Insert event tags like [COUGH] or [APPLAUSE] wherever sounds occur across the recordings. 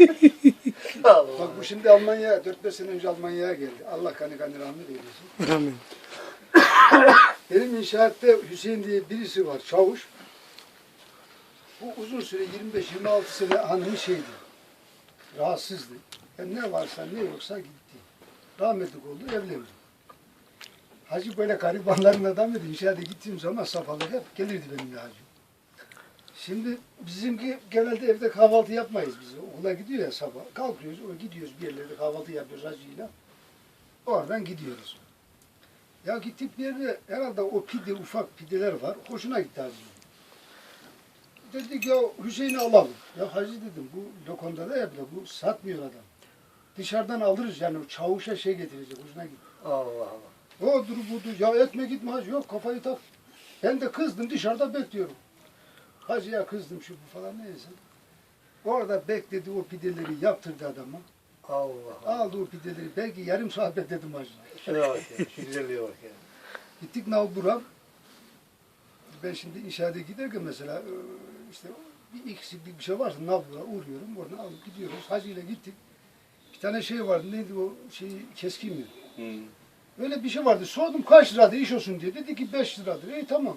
[LAUGHS] Allah. Bak bu şimdi Almanya 4-5 sene önce Almanya'ya geldi. Allah kanı kanı rahmet eylesin. Amin. Benim inşaatta Hüseyin diye birisi var, çavuş. Bu uzun süre 25-26 sene hanımı şeydi, rahatsızdı. Yani ne varsa ne yoksa gitti. Rahmetlik oldu, evlendi. Hacı böyle garibanların adamıydı. İnşaata gittiğim zaman safalı hep gelirdi benimle hacı. Şimdi bizimki genelde evde kahvaltı yapmayız biz. Okula gidiyor ya sabah. Kalkıyoruz, o gidiyoruz bir yerlerde kahvaltı yapıyoruz hacıyla. Oradan gidiyoruz. Ya gittik bir yerde herhalde o pide ufak pideler var. Hoşuna gitti hacı. Dedik ya Hüseyin'i alalım. Ya hacı dedim bu lokantada ya bile bu satmıyor adam. Dışarıdan alırız yani o çavuşa şey getirecek hoşuna gitti. Allah Allah. O dur budur ya etme gitme hacı yok kafayı tak. Ben de kızdım dışarıda bekliyorum. Hacıya kızdım şu bu falan neyse. Orada bekledi o pideleri yaptırdı adama. Allah Allah. Aldı o pideleri belki yarım saat bekledim hacı. Şuna bak ya. Şu güzelliğe bak ya. Gittik Nalbur'a. Ben şimdi inşaata giderken mesela e, işte bir eksiklik bir şey varsa Nalbur'a uğruyorum. Oradan alıp gidiyoruz. Hacı ile gittik. Bir tane şey vardı. Neydi o şey keskin mi? Öyle bir şey vardı. Sordum kaç liradır iş olsun diye. Dedi ki 5 liradır. İyi tamam.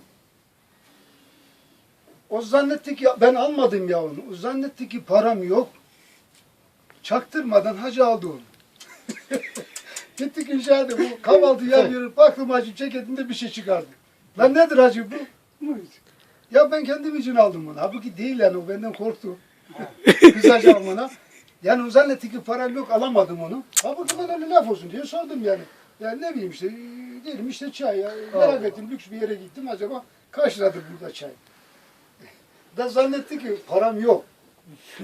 O zannetti ki ben almadım ya onu. O zannetti ki param yok. Çaktırmadan hacı aldı onu. [LAUGHS] Gittik inşaata bu kahvaltı yapıyoruz. Baktım hacı ceketinde bir şey çıkardı. Lan nedir hacı bu? Ya ben kendim için aldım bunu. Halbuki değil yani o benden korktu. [LAUGHS] Kısaca almana. Yani o zannetti ki param yok alamadım onu. Halbuki ben öyle laf olsun diye sordum yani. Yani ne bileyim işte dedim işte çay ya. Merak ettim lüks bir yere gittim acaba kaç liradır burada çay? Da zannetti ki param yok.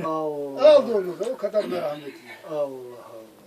Allah. Aldı onu da o kadar merhametli. Allah Allah.